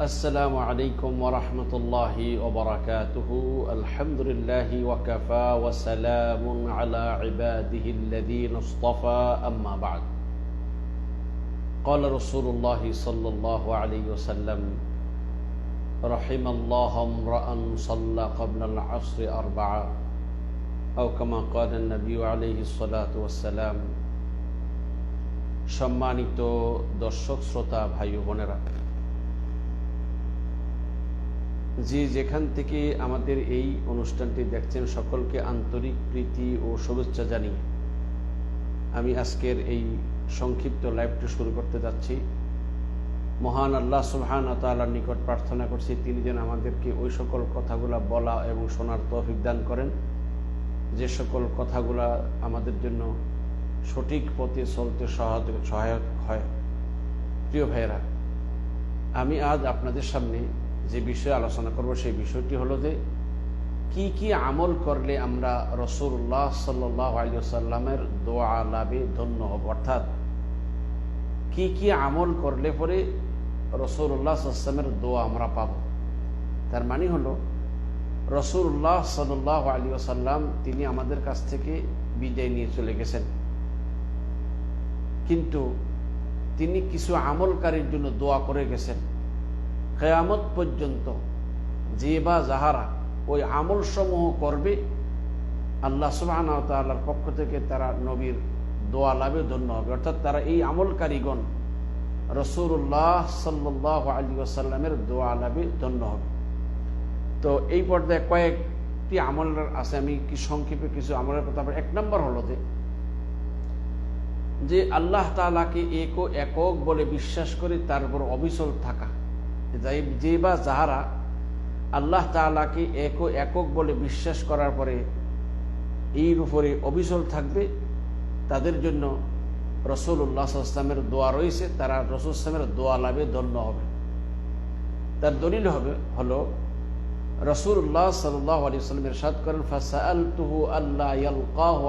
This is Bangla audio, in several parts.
السلام عليكم ورحمة الله وبركاته الحمد لله وكفى وسلام على عباده الذين اصطفى أما بعد قال رسول الله صلى الله عليه وسلم رحم الله امرأ صلى قبل العصر أربعة أو كما قال النبي عليه الصلاة والسلام সম্মানিত দর্শক শ্রোতা ভাই ও বোনেরা যে যেখান থেকে আমাদের এই অনুষ্ঠানটি দেখছেন, সকলকে আন্তরিক প্রীতি ও শুভেচ্ছা জানিয়ে আমি আজকের এই সংক্ষিপ্ত লাইভটি শুরু করতে যাচ্ছি। মহান আল্লাহ সুবহান তালার নিকট প্রার্থনা করছি, তিনি যেন আমাদেরকে ওই সকল কথাগুলা বলা এবং শোনার তৌফিক দান করেন। যে সকল কথাগুলা আমাদের জন্য সঠিক পথে চলতে সহায়ক হয়। প্রিয় ভাইয়েরা, আমি আজ আপনাদের সামনে যে বিষয়ে আলোচনা করব সেই বিষয়টি হলো যে, কি কি আমল করলে আমরা রসুল্লাহ সাল্লাহ আলিয়াল্লামের দোয়া লাভে ধন্য হব? অর্থাৎ কি কি আমল করলে পরে রসুল্লাহ আসলামের দোয়া আমরা পাব? তার মানে হলো রসুল্লাহ সাল্লাহ আলী আসাল্লাম তিনি আমাদের কাছ থেকে বিদায় নিয়ে চলে গেছেন। কিন্তু তিনি কিছু আমলকারীর জন্য দোয়া করে গেছেন। কেয়ামত পর্যন্ত যে বা যাহারা ওই আমল সমূহ করবে, আল্লাহ সুবাহর পক্ষ থেকে তারা নবীর দোয়া লাভে ধন্য হবে। অর্থাৎ তারা এই আমলকারীগণ রসুল্লাহ সাল্লাহ আলী আসাল্লামের দোয়া লাভে ধন্য হবে। তো এই পর্যায়ে কয়েকটি আমল আছে, আমি কি সংক্ষেপে কিছু আমলের কথা এক নম্বর হলো যে যে আল্লাহ তালাকে এক একক বলে বিশ্বাস করে তার উপর অবিচল থাকা। যে বা যাহারা আল্লাহ তালাকে এক একক বলে বিশ্বাস করার পরে এর উপরে অবিচল থাকবে, তাদের জন্য রসুল্লাহ আসলামের দোয়া রয়েছে, তারা রসুল ইসলামের দোয়া লাভে ধন্য হবে। তার দলিল হবে, হলো রসুল্লাহ সাল্লাহ আলী সাল্লামের সাদ করেন ফাসাল আল্লাহ ইয়ালকাহু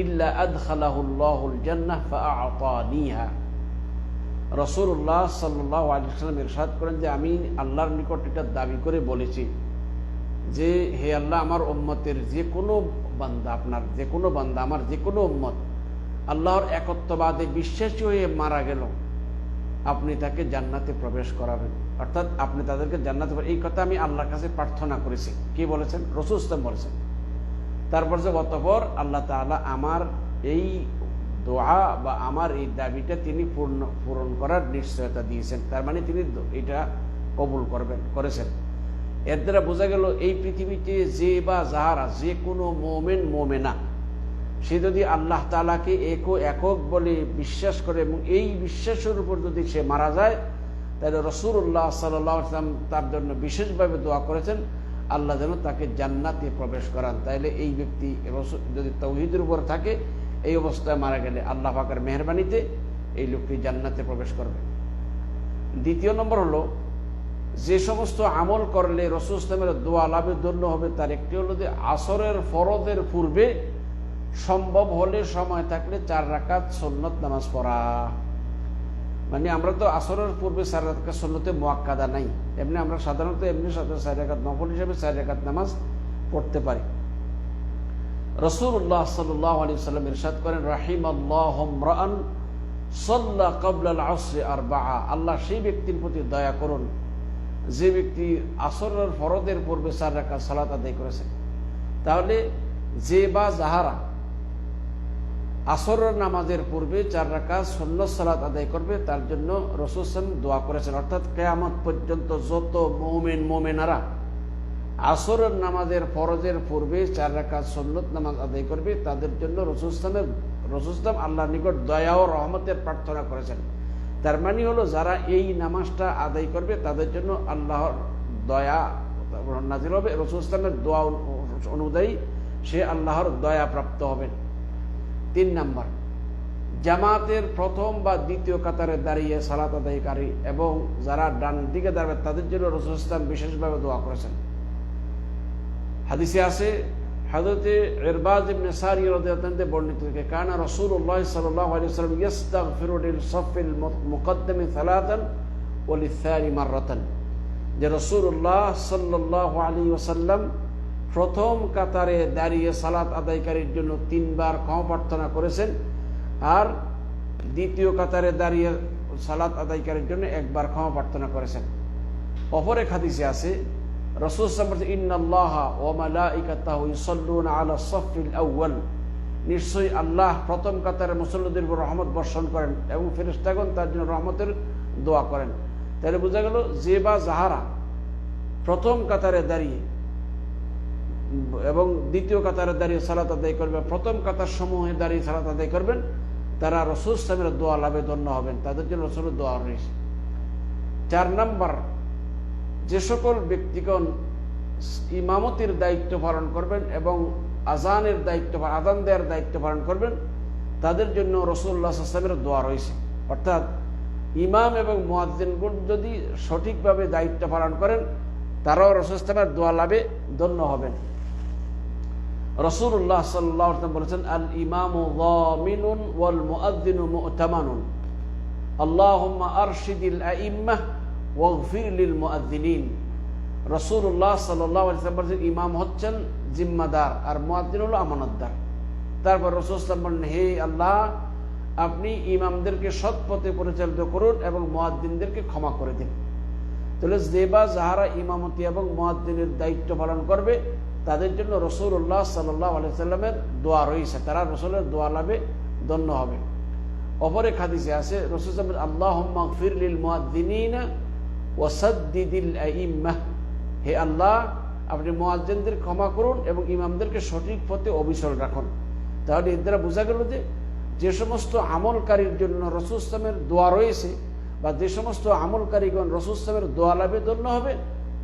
ইল্লা আদখালাহুল্লাহুল জান্নাহ ফাআতানিহা। রসুল্লাহ সাল্লাহ আলী সাল্লাম ইরশাদ করেন যে আমি আল্লাহর নিকট এটা দাবি করে বলেছি যে হে আল্লাহ আমার উম্মতের যে কোনো বান্দা আপনার, যে কোনো বান্দা, আমার যে কোনো উম্মত, আল্লাহর একত্ববাদে বিশ্বাসী হয়ে মারা গেল, আপনি তাকে জান্নাতে প্রবেশ করাবেন। অর্থাৎ আপনি তাদেরকে জান্নাতে এই কথা আমি আল্লাহর কাছে প্রার্থনা করেছি। কি বলেছেন? রসুল ইসলাম বলেছেন। তারপর যে, অতপর আল্লাহ তালা আমার এই দোয়া বা আমার এই দাবিটা তিনি পূর্ণ, পূরণ করার নিশ্চয়তা দিয়েছেন। তার মানে তিনি এটা কবুল করবেন, করেছেন। এর দ্বারা বোঝা গেল, এই পৃথিবীতে যে বা যাহারা, যে কোনো মোমেন মোমেনা, সে যদি আল্লাহ তালাকে এক একক বলে বিশ্বাস করে এবং এই বিশ্বাসের উপর যদি সে মারা যায়, তাহলে রসুল্লাহ সাল্লাম তার জন্য বিশেষভাবে দোয়া করেছেন, আল্লাহ যেন তাকে জান্নাতে প্রবেশ করান। তাইলে এই ব্যক্তি যদি তৌহিদের উপর থাকে এই অবস্থায় মারা গেলে আল্লাহ পাকের মেহরবানিতে এই লোকটি জান্নাতে প্রবেশ করবে। দ্বিতীয় নম্বর হলো, যে সমস্ত আমল করলে রসুল ইসলামের দোয়া লাভের ধন্য হবে, তার একটি হলো যে আসরের ফরদের পূর্বে সম্ভব হলে সময় থাকলে চার রাকাত সন্ন্যত নামাজ পড়া। মানে আমরা তো আসরের পূর্বে চার রাকাত সন্ন্যতে মোয়াক্কাদা নাই। এমনি আমরা সাধারণত এমনি চার রাকাত নফল হিসেবে চার রাকাত নামাজ পড়তে পারি। রসুল্লাহ সাল্লাহ আলী সাল্লাম ইরশাদ করেন রাহিম আল্লাহ সল্লাহ কবলাল আসরে আর বাহা আল্লাহ সেই ব্যক্তির প্রতি দয়া করুন, যে ব্যক্তি আসরের ফরদের পূর্বে চার রাখা সালাত আদায় করেছেন তাহলে যে বা যাহারা আসরের নামাজের পূর্বে চার রাখা সন্ন সালাত আদায় করবে, তার জন্য রসুল দোয়া করেছেন। অর্থাৎ কেয়ামত পর্যন্ত যত মোমেন, মোমেনারা আসরের নামাজের ফরজের পূর্বে চার রাকাত সন্নত নামাজ আদায় করবে। তাদের জন্য রসুস্তামের রসুস্তাম আল্লাহ নিকট দয়া ও রহমতের প্রার্থনা করেছেন। তার মানে হলো যারা এই নামাজটা আদায় করবে, তাদের জন্য আল্লাহর দয়া নাজির হবে। রসুস্তামের দোয়া অনুযায়ী সে আল্লাহর দয়া প্রাপ্ত হবেন তিন নাম্বার, জামাতের প্রথম বা দ্বিতীয় কাতারে দাঁড়িয়ে সালাত আদায়কারী এবং যারা ডান দিকে দাঁড়াবে, তাদের জন্য রসুল বিশেষভাবে দোয়া করেছেন। হাদিসে আছে, হাজরতে ইরবাজ ইবনে সারি রাদিয়াল্লাহু বর্ণিত থেকে কানা রাসূলুল্লাহ সাল্লাল্লাহু আলাইহি ওয়াসাল্লাম ইস্তাগফিরু লিল সাফিল মুকদ্দামি সালাতান ওয়া লিসানি মাররাতান। যে রাসূলুল্লাহ সাল্লাল্লাহু আলাইহি ওয়াসাল্লাম প্রথম কাতারে দাঁড়িয়ে সালাত আদায়কারীর জন্য তিনবার ক্ষমা প্রার্থনা করেছেন আর দ্বিতীয় কাতারে দাঁড়িয়ে সালাত আদায়কারীর জন্য একবার ক্ষমা প্রার্থনা করেছেন। অপর এক হাদিসে আছে রসুল ইন্নাল্লাহা ও মালাইকাতাহু ইউসাল্লুনা আলা সাফিল আউয়াল নিশ্চয়ই আল্লাহ প্রথম কাতারে মুসল্লিদের রহমত বর্ষণ করেন এবং ফেরেশতাগণ তার জন্য রহমতের দোয়া করেন। তাহলে বোঝা গেল যে বা যাহারা প্রথম কাতারে দাঁড়িয়ে এবং দ্বিতীয় কাতারে দাঁড়িয়ে সালাত আদায় করবে প্রথম কাতার সমূহে দাঁড়িয়ে সালাত আদায় করবেন, তারা রসুল ইসলামের দোয়া লাভে ধন্য হবেন। তাদের জন্য রসুলের দোয়া রয়েছে। চার নাম্বার যে সকল ব্যক্তিগণ ইমামতির দায়িত্ব পালন করবেন এবং আজানের দায়িত্ব আদান দেওয়ার দায়িত্ব পালন করবেন, তাদের জন্য রসুল্লাহ আসলামের দোয়া রয়েছে। অর্থাৎ ইমাম এবং মোয়াদ্দিনগুন যদি সঠিকভাবে দায়িত্ব পালন করেন, তারাও রসুল ইসলামের দোয়া লাভে ধন্য হবেন। রসুল্লাহ সাল্লাহ বলেছেন আল ইমাম ওয়াল আল্লাহুম্মা আরশিদিল ওয়াগফির লিল মুআদ্দিনিন। রসুল্লাহ বলেছেন, ইমাম হচ্ছেন জিম্মাদার আর মুআদ্দিন হলো আমানতদার। তারপর রসুল ইসলাম বলেন, হে আল্লাহ, আপনি ইমামদেরকে সৎ পথে পরিচালিত করুন এবং মুআদ্দিনদেরকে ক্ষমা করে দিন। তাহলে যেবা যাহারা ইমামতি এবং মুআদ্দিনের দায়িত্ব পালন করবে, তাদের জন্য রসুল্লাহ সাল্লাহ আলাইসাল্লামের দোয়া রয়েছে। তারা রসুলের দোয়া লাভে ধন্য হবে। অপরে খাদিসে আছে, রসুল আল্লাহ ফিরলিল মুআদ্দিনিনা ওয়াসাদ্দিদিল আইম্মাহ হে আল্লাহ, আপনি মোয়াজ্জেনদের ক্ষমা করুন এবং ইমামদেরকে সঠিক পথে অবিচল রাখুন। তাহলে এর দ্বারা বোঝা গেল যে যে সমস্ত আমলকারীর জন্য রসুল ইসলামের দোয়া রয়েছে বা যে সমস্ত আমলকারীগণ রসুল ইসলামের দোয়া লাভে ধন্য হবে,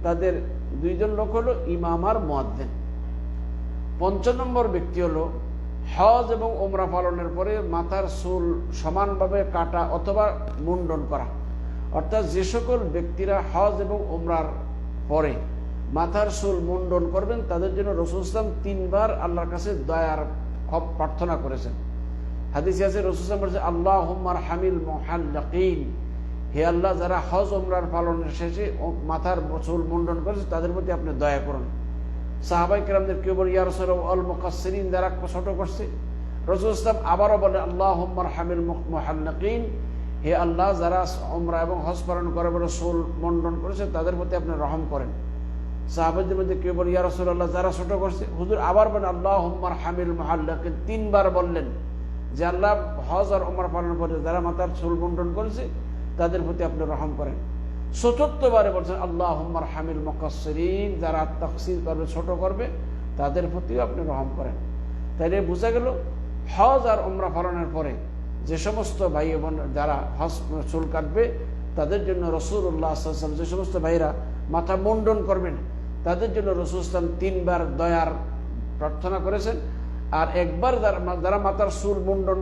তাদের দুইজন লোক হলো ইমাম আর মোয়াদ্দেন পঞ্চ নম্বর ব্যক্তি হলো হজ এবং ওমরা পালনের পরে মাথার চুল সমানভাবে কাটা অথবা মুন্ডন করা। অর্থাৎ যে সকল ব্যক্তিরা হজ এবং ওমরার পরে মাথার চুল মুন্ডন করবেন, তাদের জন্য রসুল ইসলাম তিনবার আল্লাহর কাছে দয়ার প্রার্থনা করেছেন। হাদিস আছে, রসুল ইসলাম বলেছে আল্লাহ হুম্মার হামিল মহাল্লাকিন। হে আল্লাহ, যারা হজ ওমরার পালনের শেষে মাথার চুল মুন্ডন করেছে, তাদের প্রতি আপনি দয়া করুন। সাহাবাই কেরামদের কেউ বলে ইয়ারসর অল মুকাসরিন যারা ছোট করছে, রসুল ইসলাম আবারও বলে আল্লাহ হুম্মার হামিল মহাল্লাকিন। হে আল্লাহ, যারা ওমরা এবং হজ পালন করে বলে সোল মন্ডন করেছে, তাদের প্রতি আপনি রহম করেন। সাহাবাদের মধ্যে কেউ বলে, ইয়া রসুল্লাহ যারা ছোট করছে, হুজুর আবার বলেন আল্লাহ হুম্মার হামিল মহাল্লাকে তিনবার বললেন যে, আল্লাহ হজ আর ওমর পালন করে, যারা মাতার সোল মন্ডন করেছে, তাদের প্রতি আপনি রহম করেন। চতুর্থবারে বলছেন আল্লাহ হুম্মার হামিল মকাসরিন যারা তকসির করবে, ছোট করবে, তাদের প্রতিও আপনি রহম করেন। তাইলে বোঝা গেল, হজ আর ওমরা পালনের পরে যে সমস্ত ভাই বোন যারা হজ চুল কাটবে তাদের জন্য রসুল্লাহ আসলাম যে সমস্ত ভাইরা মাথা মুন্ডন করবেন তাদের জন্য রসুল ইসলাম তিনবার দয়ার প্রার্থনা করেছেন আর একবার যারা মাথার চুল মুন্ডন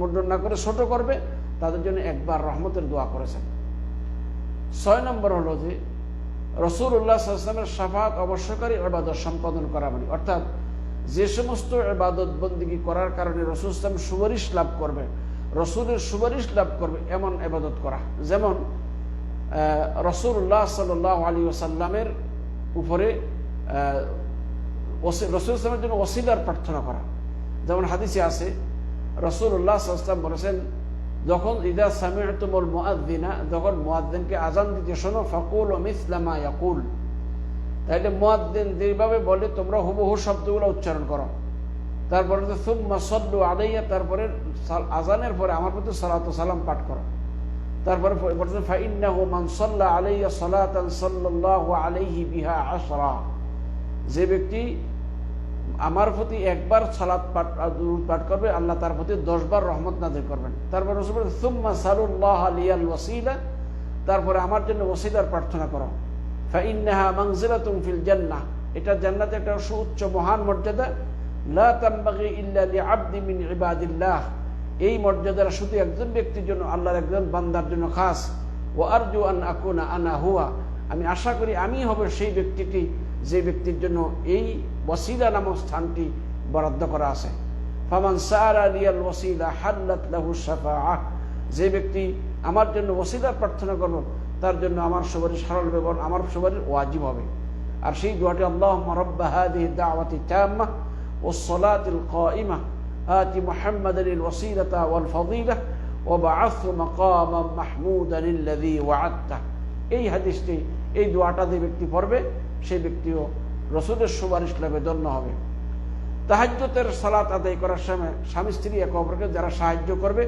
মুন্ডন না করে ছোট করবে তাদের জন্য একবার রহমতের দোয়া করেছেন ছয় নম্বর হলো যে রসুল উল্লাহ আসলামের সাফাত অবশ্যকারী এবাদত সম্পাদন করা মানে অর্থাৎ যে সমস্ত এবাদত বন্দিগি করার কারণে রসুল ইসলাম সুপারিশ লাভ করবে, রসুলের সুপারিশ লাভ করবে, এমন এবাদত করা। যেমন রসুল্লাহ সাল আলী ওসাল্লামের উপরে রসুল ইসলামের জন্য ওসিলার প্রার্থনা করা। যেমন হাদিসে আছে, রসুল্লাহ সাল্লাম বলেছেন, যখন ইদা সামিয়াতুমুল মুআদ্দিনা যখন মুআদ্দিনকে আজান দিতে শোনো, ফাকুল ইয়াকুল। তাইলে মুআদ্দিন যেভাবে বলে তোমরা হুবহু শব্দগুলো উচ্চারণ করো। তারপরে সুম্মা সল্লু আলাইয়া, তারপরে আজানের পরে আমার প্রতি সালাত সালাম পাঠ করো। তারপরে বলছেন ফাইন্নাহু মান সাল্লা আলাইয়া সালাতান সাল্লাল্লাহু আলাইহি বিহা আশরা। যে ব্যক্তি আমার প্রতি একবার সালাত পাঠ পাঠ করবে, আল্লাহ তার প্রতি দশবার রহমত নাজির করবেন। তারপর সুম্মা সালুল্লাহ আলিয়াল ওয়াসিলা। তারপরে আমার জন্য ওসিলার প্রার্থনা করো। ফাইন্নাহা মাংজিলাতুম ফিল জান্নাহ। এটা জান্নাতে একটা সুউচ্চ, মহান মর্যাদা। লা তানবাগি ইল্লা এই মর্যাদাটা শুধু একজন ব্যক্তির জন্য, আল্লাহর একজন বান্দার জন্য খাস। ও আরজু আন আকুনা আনা হুয়া। আমি আশা করি আমি হবে সেই ব্যক্তিটি যে ব্যক্তির জন্য এই ওসিলা নামক স্থানটি বরাদ্দ করা আছে। ফামান সারা লিয়াল ওসিলা হাল্লাত লাহু শাফাআহ। যে ব্যক্তি আমার জন্য ওসিলা প্রার্থনা করব তার জন্য আমার সুপারিশ সরল ব্যবহার আমার সুপারিশ ওয়াজিব হবে আর সেই দোয়াটি আল্লাহ রব্বা হাদিহি দাওয়াতি তাম্মা والصلاة القائمة آت محمدا الوسيلة والفضيلة وبعثه مقاما محمودا الذي وعدته এই হাদিসটি এই দোয়াটা যে ব্যক্তি পড়বে সেই ব্যক্তিও রসুলের সুপারিশ লাভে ধন্য হবে তাহাজ্যতের সালাত আদায় করার সময় স্বামী স্ত্রী একে অপরকে যারা সাহায্য করবে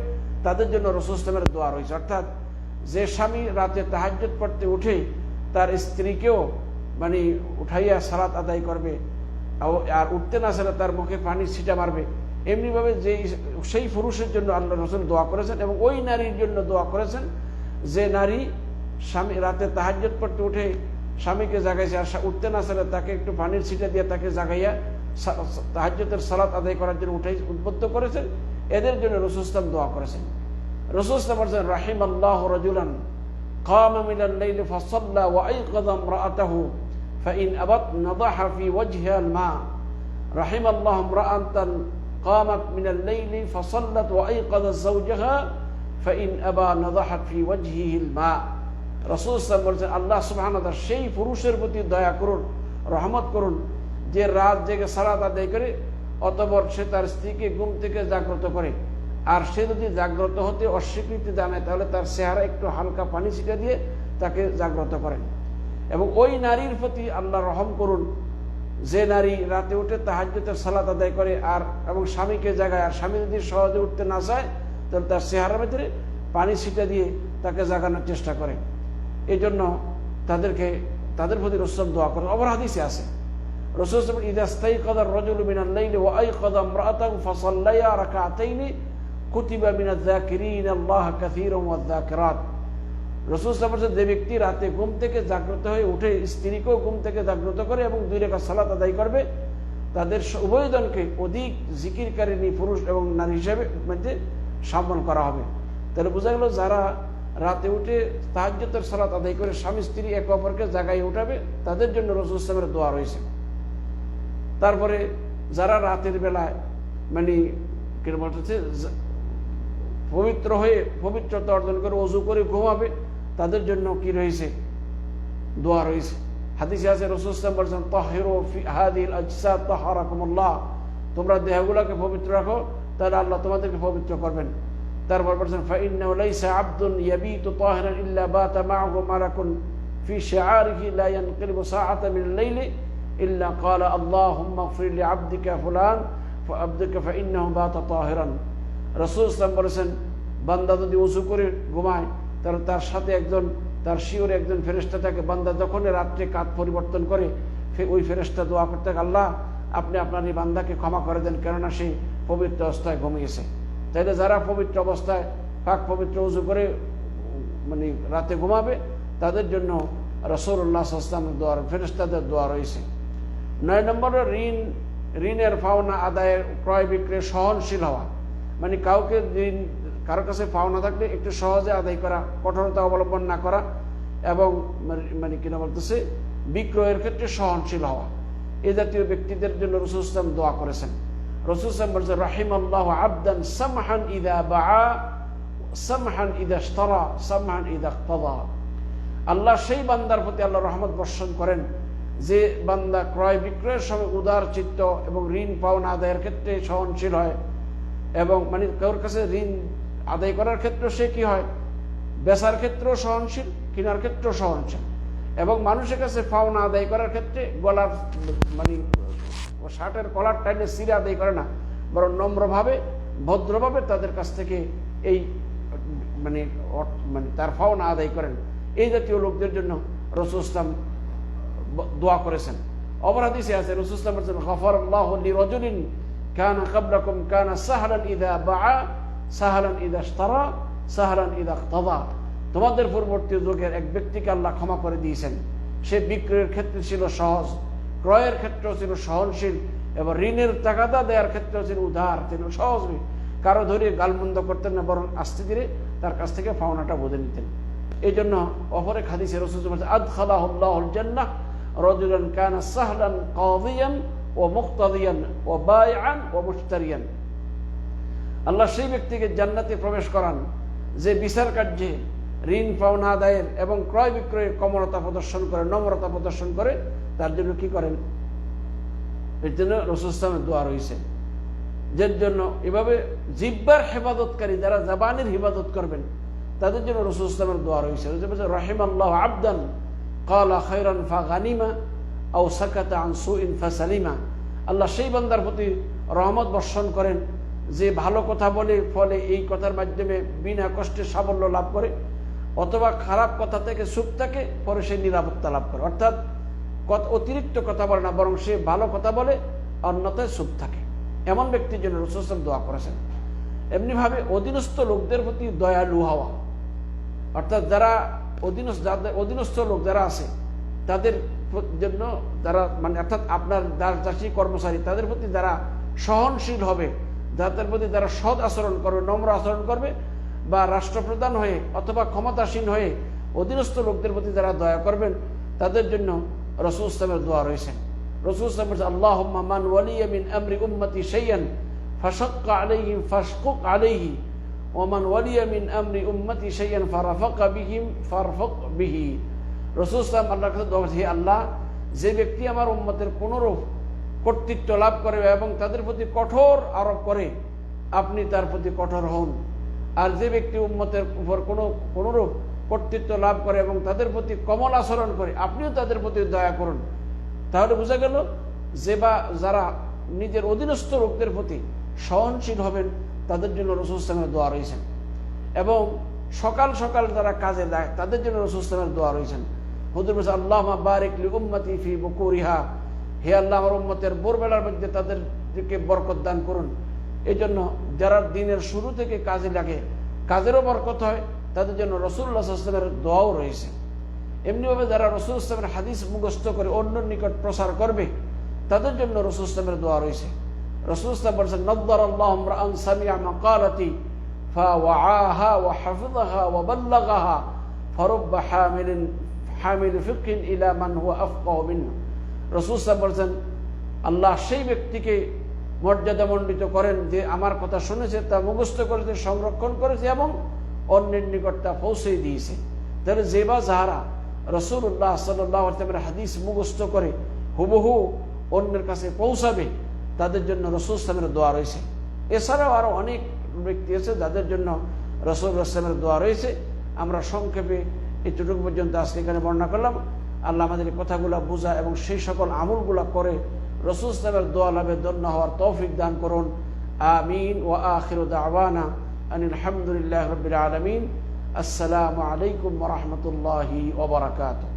তাদের জন্য রসুল ইসলামের দোয়া রয়েছে অর্থাৎ যে স্বামী রাতে তাহাজ্যত পড়তে উঠে তার স্ত্রীকেও মানে উঠাইয়া সালাত আদায় করবে আর উঠতে না আসলে তার মুখে পানি ছিটা মারবে। এমনিভাবে যে সেই পুরুষের জন্য আল্লাহ রসুল দোয়া করেছেন এবং ওই নারীর জন্য দোয়া করেছেন যে নারী স্বামী রাতে তাহাজ্যত পড়তে উঠে স্বামীকে জাগাইছে আর উঠতে না আসলে তাকে একটু পানির ছিটা দিয়ে তাকে জাগাইয়া তাহাজ্যতের সালাত আদায় করার জন্য উঠাই উদ্বুদ্ধ করেছেন। এদের জন্য রসুস্তাম দোয়া করেছেন। রসুস্তাম বলছেন রাহিম আল্লাহ রজুলান قام من الليل فصلى وأيقظ امرأته فإن أبت نضح في وجهها الماء رحم الله امرأة قامت من الليل فصلت وأيقظت زوجها فإن أبى نضحت في وجهه الماء রসুল ইসলাম বলছেন আল্লাহ সুবহান সেই পুরুষের প্রতি দয়া করুন রহমত করুন যে রাত জেগে সারাত আদায় করে অতবর সে তার স্ত্রীকে ঘুম থেকে জাগ্রত করে আর সে যদি জাগ্রত হতে অস্বীকৃতি জানায়, তাহলে তার চেহারা একটু হালকা পানি ছিটা দিয়ে তাকে জাগ্রত করেন। এবং ওই নারীর প্রতি আল্লাহ রহম করুন, যে নারী রাতে উঠে তাহাজ্যতের সালাত আদায় করে আর, এবং স্বামীকে জাগায়, আর স্বামী যদি সহজে উঠতে না চায়, তাহলে তার চেহারার ভেতরে পানি ছিটা দিয়ে তাকে জাগানোর চেষ্টা করে। এই জন্য তাদেরকে, তাদের প্রতি রসম দোয়া করেন। অপরাধীসে আছে, রসুল ইদাস্তাই কদার রজুল মিনাল্লাইলি ওয়াই কদম রাতাং ফসল্লাইয়া রাকাতাইনি কুতিবা মিনাল যাকিরিন, আল্লাহ কাসীরাম ওয়াজ যাকিরাত। রসুল বলছেন যে ব্যক্তি রাতে ঘুম থেকে জাগ্রত হয়ে উঠে, স্ত্রীকেও ঘুম থেকে জাগ্রত করে এবং দুই রেখা সালাত আদায় করবে, তাদের উভয়জনকে অধিক জিকিরকারিনী পুরুষ এবং নারী হিসেবে মধ্যে সম্মান করা হবে। তাহলে বোঝা গেল যারা রাতে উঠে তাহাজ্যতের সালাত আদায় করে স্বামী স্ত্রী একে অপরকে জাগায় উঠাবে, তাদের জন্য রসুল ইসলামের দোয়া রয়েছে। তারপরে যারা রাতের বেলায় মানে কিরম বলতেছে পবিত্র হয়ে পবিত্রতা অর্জন করে অজু করে ঘুমাবে তাদের জন্য কি রয়েছে দোয়া রয়েছে হাদিসে আছে রসুলাম বলছেন তাহিরো হাদিল আজসা তাহারাকুমুল্লাহ তোমরা দেহগুলোকে পবিত্র রাখো তাহলে আল্লাহ তোমাদেরকে পবিত্র করবেন তারপর বলছেন ফাইন্নাহু লাইসা আবদুন ইয়াবিতু তাহিরান ইল্লা বাতা মাআহু মালাকুন في شعاره لا ينقلب ساعة من الليل إلا قال اللهم اغفر لعبدك فلان فعبدك فإنه بات طاهرا রসুল ইসলাম বলেছেন, বান্দা যদি উঁচু করে ঘুমায়, তাহলে তার সাথে একজন, তার শিওরে একজন ফেরেস্তা থাকে। বান্দা যখন রাত্রে কাত পরিবর্তন করে ওই ফেরেস্তা দোয়া করতে আল্লাহ, আপনি আপনার এই বান্দাকে ক্ষমা করে দেন, কেননা সে পবিত্র অবস্থায় ঘুমিয়েছে। তাইলে যারা পবিত্র অবস্থায়, পাক পবিত্র উজু করে মানে রাতে ঘুমাবে, তাদের জন্য রসুল্লাহ আসলামের দোয়ার ফেরেস্তাদের দোয়া রয়েছে। নয় নম্বরে ঋণ, ঋণের পাওনা আদায়ের, ক্রয় বিক্রয় সহনশীল হওয়া। মানে কাউকে ঋণ কারোর কাছে পাওনা থাকলে একটু সহজে আদায় করা, কঠোরতা অবলম্বন না করা এবং মানে কিনা বলতেছে, বিক্রয়ের ক্ষেত্রে সহনশীল হওয়া। এ জাতীয় ব্যক্তিদের জন্য রসুল ইসলাম দোয়া করেছেন। রসুল ইসলাম বলছে রাহিম আল্লাহ আবদান সামহান ইদা বা সামহান ইদা স্তরা সামহান ইদা তবা আল্লাহ সেই বান্দার প্রতি আল্লাহ রহমত বর্ষণ করেন, যে বান্দা ক্রয় বিক্রয়ের সময় উদার চিত্ত এবং ঋণ পাওনা আদায়ের ক্ষেত্রে সহনশীল হয়। এবং মানে কারোর কাছে ঋণ আদায় করার ক্ষেত্রে সে কি হয়? বেচার ক্ষেত্রেও সহনশীল, কেনার ক্ষেত্রেও সহনশীল। এবং মানুষের কাছে পাওনা আদায় করার ক্ষেত্রে গলার মানে শার্টের কলার টাইনে সিরে আদায় করে না, বরং নম্রভাবে, ভদ্রভাবে তাদের কাছ থেকে এই মানে মানে তার পাওনা আদায় করেন। এই জাতীয় লোকদের জন্য রসুল ইসলাম দোয়া করেছেন। অপরাধী সে আছে, রসুল ইসলাম বলছেন গফর আল্লাহ রজনীন كان قبلكم كان سهلا إذا باع سهلا إذا اشترى سهلا إذا اقتضى তোমাদের পূর্ববর্তী যুগের এক ব্যক্তিকে আল্লাহ ক্ষমা করে দিয়েছেন সে বিক্রয়ের ক্ষেত্রে ছিল সহজ ক্রয়ের ক্ষেত্রেও ছিল সহনশীল এবং ঋণের টাকাদা দেওয়ার ক্ষেত্রেও ছিল উদার ছিল সহজ কারো ধরে গালমন্দ করতেন না বরং আস্তে ধীরে তার কাছ থেকে পাওনাটা বুঝে নিতেন এই জন্য অপরে খাদিসে রসুল বলছে আদ খালাহুল্লাহ জান্নাহ রজুলান কানা সাহলান কাদিয়ান ও মুক্তাদিয়ান ও বায়ান ও আল্লাহ সেই ব্যক্তিকে জান্নাতে প্রবেশ করান, যে বিচার কার্যে ঋণ, পাওনা, আদায়ের এবং ক্রয় বিক্রয়ে কমরতা প্রদর্শন করে, নম্রতা প্রদর্শন করে, তার জন্য কি করেন? এর জন্য রসুলামের দোয়া রয়েছে। যার জন্য এভাবে জিব্বার হেফাজতকারী যারা জাবানের হিফাজত করবেন, তাদের জন্য রসুল ইসলামের দোয়া রয়েছে। রহিম আল্লাহ আবদান, কালা খৈরান ফা গানিমা আনসু আল্লাহ সেই বান্দার প্রতি রহমত বর্ষণ করেন যে ভালো কথা বলে, ফলে এই কথার মাধ্যমে বিনা কষ্টে সাফল্য লাভ করে, অথবা খারাপ কথা থেকে সুখ থাকে, পরে সে নিরাপত্তা লাভ করে। অর্থাৎ অতিরিক্ত কথা বলে না, বরং সে ভালো কথা বলে অন্যতায় সুখ থাকে। এমন ব্যক্তির জন্য রসুল দোয়া করেছেন। এমনিভাবে অধীনস্থ লোকদের প্রতি দয়ালু হওয়া। অর্থাৎ যারা অধীনস্থ, যাদের অধীনস্থ লোক যারা আছে তাদের জন্য যারা মানে অর্থাৎ আপনার দাস দাসী কর্মচারী, তাদের প্রতি যারা সহনশীল হবে, যাদের প্রতি যারা সৎ আচরণ করবে, নম্র আচরণ করবে, বা রাষ্ট্রপ্রধান হয়ে অথবা ক্ষমতাসীন হয়ে অধীনস্থ লোকদের প্রতি যারা দয়া করবেন, তাদের জন্য রসুল ইসলামের দোয়া রয়েছে। রসুল ইসলাম বলছে আল্লাহ মান ওয়ালিয়ামিন আমরি উম্মতি সেইয়ান ফাশক্ক আলাইহিম ফাশকুক আলাইহি ওমান ওয়ালিয়ামিন আমরি উম্মতি সেইয়ান ফারাফাকা বিহিম ফারফক বিহি। রসুল ইসলাম আল্লাহর কাছে দোয়া হে আল্লাহ, যে ব্যক্তি আমার উম্মতের কোনোরূপ কর্তৃত্ব লাভ করে এবং তাদের প্রতি কঠোর আরোপ করে, আপনি তার প্রতি কঠোর হন। আর যে ব্যক্তি উম্মতের উপর কোনো, কোনোরূপ কর্তৃত্ব লাভ করে এবং তাদের প্রতি কমল আচরণ করে, আপনিও তাদের প্রতি দয়া করুন। তাহলে বোঝা গেল, যে বা, যারা নিজের অধীনস্থ লোকদের প্রতি সহনশীল হবেন, তাদের জন্য রসুল ইসলামের দোয়া রয়েছেন। এবং সকাল সকাল যারা কাজে দেয়, তাদের জন্য রসুল ইসলামের দোয়া রয়েছেন। হুদুর বলছে আল্লাহ বারিকলি উম্মতি ফি বকুরিহা হে আল্লাহ আমার উম্মতের বোরবেলার মধ্যে তাদেরকে বরকত দান করুন এই জন্য যারা দিনের শুরু থেকে কাজে লাগে কাজেরও বরকত হয় তাদের জন্য রসুল্লাহ ইসলামের দোয়াও রয়েছে এমনিভাবে যারা রসুল ইসলামের হাদিস মুখস্থ করে অন্য নিকট প্রসার করবে তাদের জন্য রসুল ইসলামের দোয়া রয়েছে রসুল ইসলাম বলছেন নব্বর আল্লাহ সামিয়া মকালতি فوعاها وحفظها وبلغها فرب حامل হামিল ফিকিন ইলা মান হুয়া আফকাউমিন রসুসা বলছেন, আল্লাহ সেই ব্যক্তিকে মর্যাদা মণ্ডিত করেন যে আমার কথা শুনেছে, তা মুখস্থ করেছে, সংরক্ষণ করেছে এবং অন্যের নিকট তা পৌঁছে দিয়েছে। তাহলে জেবা যাহারা রসুল্লাহ সাল্লামের হাদিস মুখস্থ করে হুবহু অন্যের কাছে পৌঁছাবে, তাদের জন্য রসুল ইসলামের দোয়া রয়েছে। এছাড়াও আরও অনেক ব্যক্তি আছে, যাদের জন্য রসুল ইসলামের দোয়া রয়েছে। আমরা সংক্ষেপে এতটুকু পর্যন্ত আজকে এখানে বর্ণনা করলাম। আল্লাহ আমাদের কথাগুলো বোঝা এবং সেই সকল আমলগুলা করে রসুল সাহেবের দোয়া লাভের দন্য হওয়ার তৌফিক দান করুন। আমিন ও আখির দাওয়ানা আলহামদুলিল্লাহ রবিল আলমিন। আসসালামু আলাইকুম রহমতুল্লাহি ওবরাকাতু